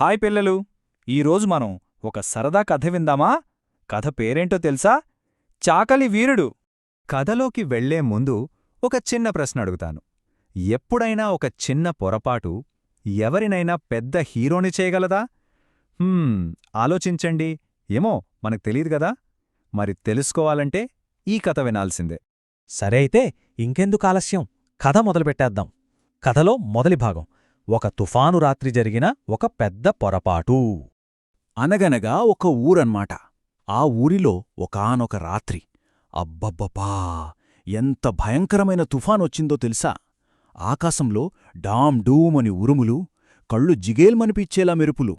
Hi పిల్లలు ఈరోజు మనం ఒక సరదా కథ విందామా? కథ పేరేంటో తెలుసా? చాకలి వీరుడు. కథలోకి వెళ్ళే ముందు ఒక చిన్న ప్రశ్న అడుగుతాను. ఎప్పుడైనా ఒక చిన్న పొరపాటు ఎవరినైనా పెద్ద హీరోని చేయగలదా? హ్మ్ ఆలోచించండి. ఏమో మనకు తెలియదు గదా మరి తెలుసుకోవాలంటే ఈ కథ వినాల్సిందే. సరే అయితే ఇంకెందుకు ఆలస్యం? కథ మొదలుపెట్టేద్దాం. కథలో మొదలి భాగం. ఒక తుఫాను రాత్రి జరిగిన ఒక పెద్ద పొరపాటు. అనగనగా ఒక ఊరన్మాట. ఆ ఊరిలో ఒకానొక రాత్రి. అబ్బబ్బబ్బా! ఎంత భయంకరమైన తుఫానొచ్చిందో తెలుసా? ఆకాశంలో డామ్ డూమని ఉరుములు కళ్ళు జిగేల్మనిపిచ్చేలా మెరుపులు.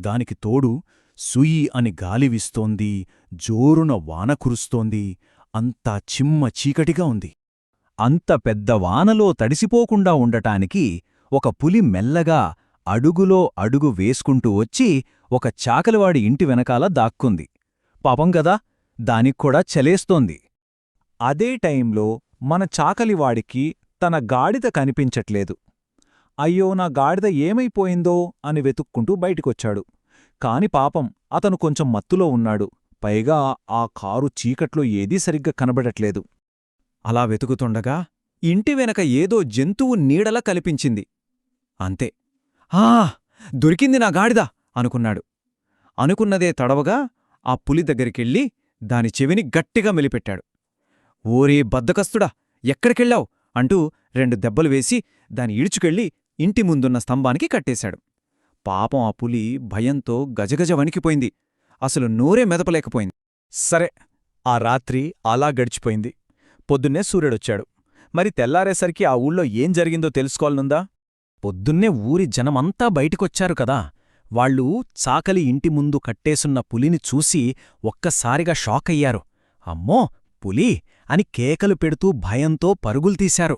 దానికి తోడు సుయి అని గాలివిస్తోంది జోరున వాన కురుస్తోంది అంతా చిమ్మ చీకటిగా ఉంది. అంత పెద్ద వానలో తడిసిపోకుండా ఉండటానికి ఒక పులి మెల్లగా అడుగులో అడుగు వేసుకుంటూ వచ్చి ఒక చాకలివాడి ఇంటి వెనకాల దాక్కుంది. పాపం గదా దానిక్కూడా చలేస్తోంది. అదే టైంలో మన చాకలివాడికి తన గాడిద కనిపించట్లేదు. అయ్యో నా గాడిద ఏమైపోయిందో అని వెతుక్కుంటూ బయటికొచ్చాడు. కాని పాపం అతను కొంచెం మత్తులో ఉన్నాడు. పైగా ఆ కారు చీకట్లో ఏదీ సరిగ్గా కనబడట్లేదు. అలా వెతుకుతుండగా ఇంటి వెనక ఏదో జంతువు నీడల కనిపించింది. అంతే. ఆ దొరికింది నా గాడిద! అనుకున్నాడు. అనుకున్నదే తడవగా ఆ పులి దగ్గరికెళ్ళి దాని చెవిని గట్టిగా మెలిపెట్టాడు. ఓరే బద్దకస్తుడా ఎక్కడికెళ్ళావు? అంటూ రెండు దెబ్బలు వేసి దాని ఇడుచుకెళ్ళి ఇంటి ముందున్న స్తంభానికి కట్టేశాడు. పాపం ఆ పులి భయంతో గజగజ వణికిపోయింది. అసలు నోరే మెదపలేకపోయింది. సరే ఆ రాత్రి అలా గడిచిపోయింది. పొద్దున్నే సూర్యుడొచ్చాడు. మరి తెల్లారేసరికి ఆ ఊళ్ళో ఏం జరిగిందో తెలుసుకోవాలనుందా? పొద్దున్నే ఊరి జనమంతా బయటికొచ్చారు కదా. వాళ్ళు చాకలి ఇంటి ముందు కట్టేసున్న పులిని చూసి ఒక్కసారిగా షాకయ్యారు. అమ్మో పులి! అని కేకలు పెడుతూ భయంతో పరుగులు తీశారు.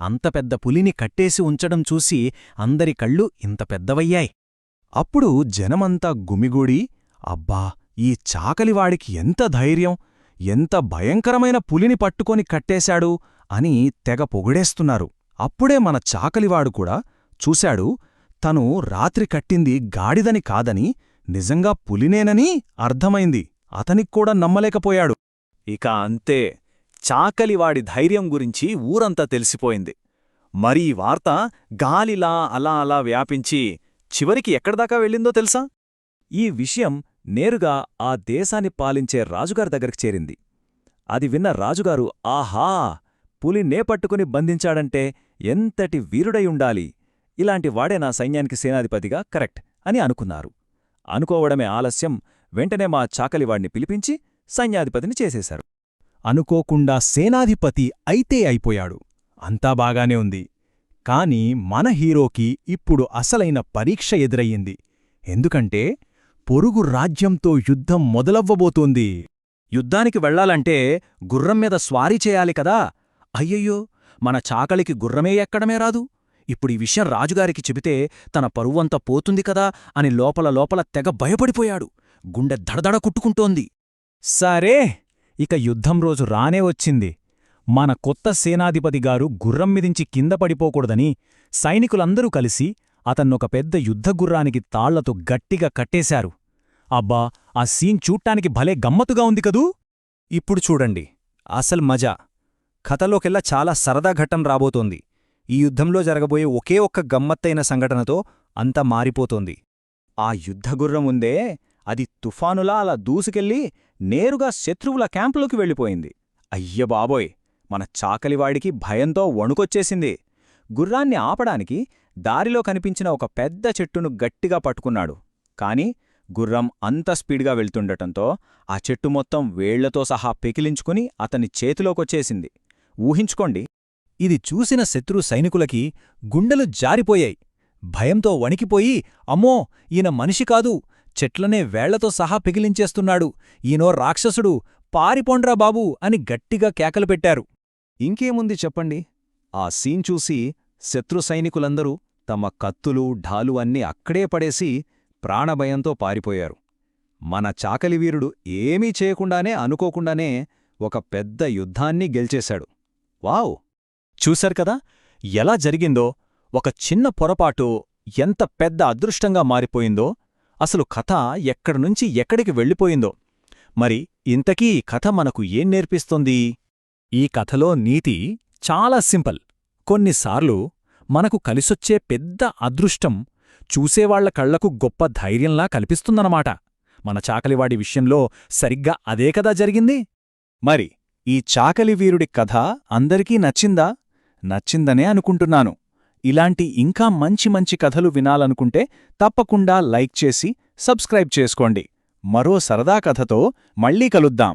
అంత పెద్ద పులిని కట్టేసి ఉంచడం చూసి అందరి కళ్ళు ఇంత పెద్దవయ్యాయి. అప్పుడు జనమంతా గుమిగూడి అబ్బా ఈ చాకలివాడికి ఎంత ధైర్యం! ఎంత భయంకరమైన పులిని పట్టుకొని కట్టేశాడు! అని తెగ పొగిడేస్తున్నారు. అప్పుడే మన చాకలివాడు కూడా చూశాడు తను రాత్రి కట్టింది గాడిదని కాదని నిజంగా పులినేనని అర్థమైంది. అతనిక్కూడా నమ్మలేకపోయాడు. ఇక అంతే చాకలివాడి ధైర్యం గురించి ఊరంతా తెలిసిపోయింది. మరి ఈ వార్త గాలిలా అలా అలా వ్యాపించి చివరికి ఎక్కడిదాకా వెళ్ళిందో తెలుసా? ఈ విషయం నేరుగా ఆ దేశాన్ని పాలించే రాజుగారి దగ్గరికి చేరింది. అది విన్న రాజుగారు ఆహా! పులి నేపట్టుకుని బంధించాడంటే ఎంతటి వీరుడై ఉండాలి? ఇలాంటి వాడే నా సైన్యానికి సేనాధిపతిగా కరెక్ట్ అని అనుకున్నారు. అనుకోవడమే ఆలస్యం వెంటనే మా చాకలివాణ్ణి పిలిపించి సైన్యాధిపతిని చేసేశారు. అనుకోకుండా సేనాధిపతి అయితే అయిపోయాడు. అంతా బాగానే ఉంది. కాని మన హీరోకి ఇప్పుడు అసలైన పరీక్ష ఎదురయ్యింది. ఎందుకంటే పొరుగు రాజ్యంతో యుద్ధం మొదలవ్వబోతోంది. యుద్ధానికి వెళ్ళాలంటే గుర్రం మీద స్వారీ చేయాలి కదా. అయ్యయ్యో మన చాకలికి గుర్రమే ఎక్కడమే రాదు. ఇప్పుడు ఈ విషయం రాజుగారికి చెబితే తన పరువంతా పోతుంది కదా అని లోపల లోపల తెగ భయపడిపోయాడు. గుండె దడదడ కుట్టుకుంటోంది. సరే ఇక యుద్ధం రోజు రానే వచ్చింది. మన కొత్త సేనాధిపతిగారు గుర్రం మిదించి కింద పడిపోకూడదని సైనికులందరూ కలిసి అతన్నొక పెద్ద యుద్ధగుర్రానికి తాళ్ళతో గట్టిగా కట్టేశారు. అబ్బా ఆ సీన్ చూట్టానికి భలే గమ్మతుగా ఉంది కదూ! ఇప్పుడు చూడండి. అసల్ మజా. కథలోకెల్లా చాలా సరదా ఘట్టం రాబోతోంది. ఈ యుద్ధంలో జరగబోయే ఒకే ఒక్క గమ్మత్తైన సంఘటనతో అంతా మారిపోతోంది. ఆ యుద్ధగుర్రం ఉందే అది తుఫానులా అలా దూసుకెళ్ళి నేరుగా శత్రువుల క్యాంపులోకి వెళ్ళిపోయింది. అయ్యబాబోయ్ మన చాకలివాడికి భయంతో వణుకొచ్చేసింది. గుర్రాన్ని ఆపడానికి దారిలో కనిపించిన ఒక పెద్ద చెట్టును గట్టిగా పట్టుకున్నాడు. కాని గుర్రం అంత స్పీడ్గా వెళ్తుండటంతో ఆ చెట్టు మొత్తం వేళ్ళతో సహా పెకిలించుకుని అతని చేతిలోకొచ్చేసింది. ఊహించుకోండి ఇది చూసిన శత్రు సైనికులకి గుండెలు జారిపోయాయి. భయంతో వణికిపోయి అమ్మో ఈయన మనిషి కాదు చెట్లనే వేళ్ళతో సహా పిగిలించేస్తున్నాడు ఈనో రాక్షసుడు పారిపోండ్రా బాబూ అని గట్టిగా కేకలు పెట్టారు. ఇంకేముంది చెప్పండి? ఆ సీన్ చూసి శత్రు సైనికులందరూ తమ కత్తులు ఢాలు అన్నీ అక్కడే పడేసి ప్రాణభయంతో పారిపోయారు. మన చాకలివీరుడు ఏమీ చేయకుండానే అనుకోకుండానే ఒక పెద్ద యుద్ధాన్ని గెలిచేశాడు. వావ్! చూశారు కదా? ఎలా జరిగిందో? ఒక చిన్న పొరపాటు ఎంత పెద్ద అదృష్టంగా మారిపోయిందో? అసలు కథ ఎక్కడినుంచి ఎక్కడికి వెళ్ళిపోయిందో? మరి ఇంతకీ కథ మనకు ఏం నేర్పిస్తుంది? ఈ కథలో నీతి చాలా సింపుల్. కొన్నిసార్లు మనకు కలిసొచ్చే పెద్ద అదృష్టం చూసేవాళ్ళ కళ్ళకు గొప్ప ధైర్యంలా కల్పిస్తుందన్నమాట మన చాకలివాడి విషయంలో సరిగ్గా అదే కదా జరిగింది? మరి ఈ చాకలి వీరుడి కథ అందరికీ నచ్చిందా? నచ్చిందనే అనుకుంటున్నాను. ఇలాంటి ఇంకా మంచి మంచి కథలు వినాలనుకుంటే తప్పకుండా లైక్ చేసి సబ్స్క్రైబ్ చేసుకోండి. మరో సరదా కథతో మళ్ళీ కలుద్దాం.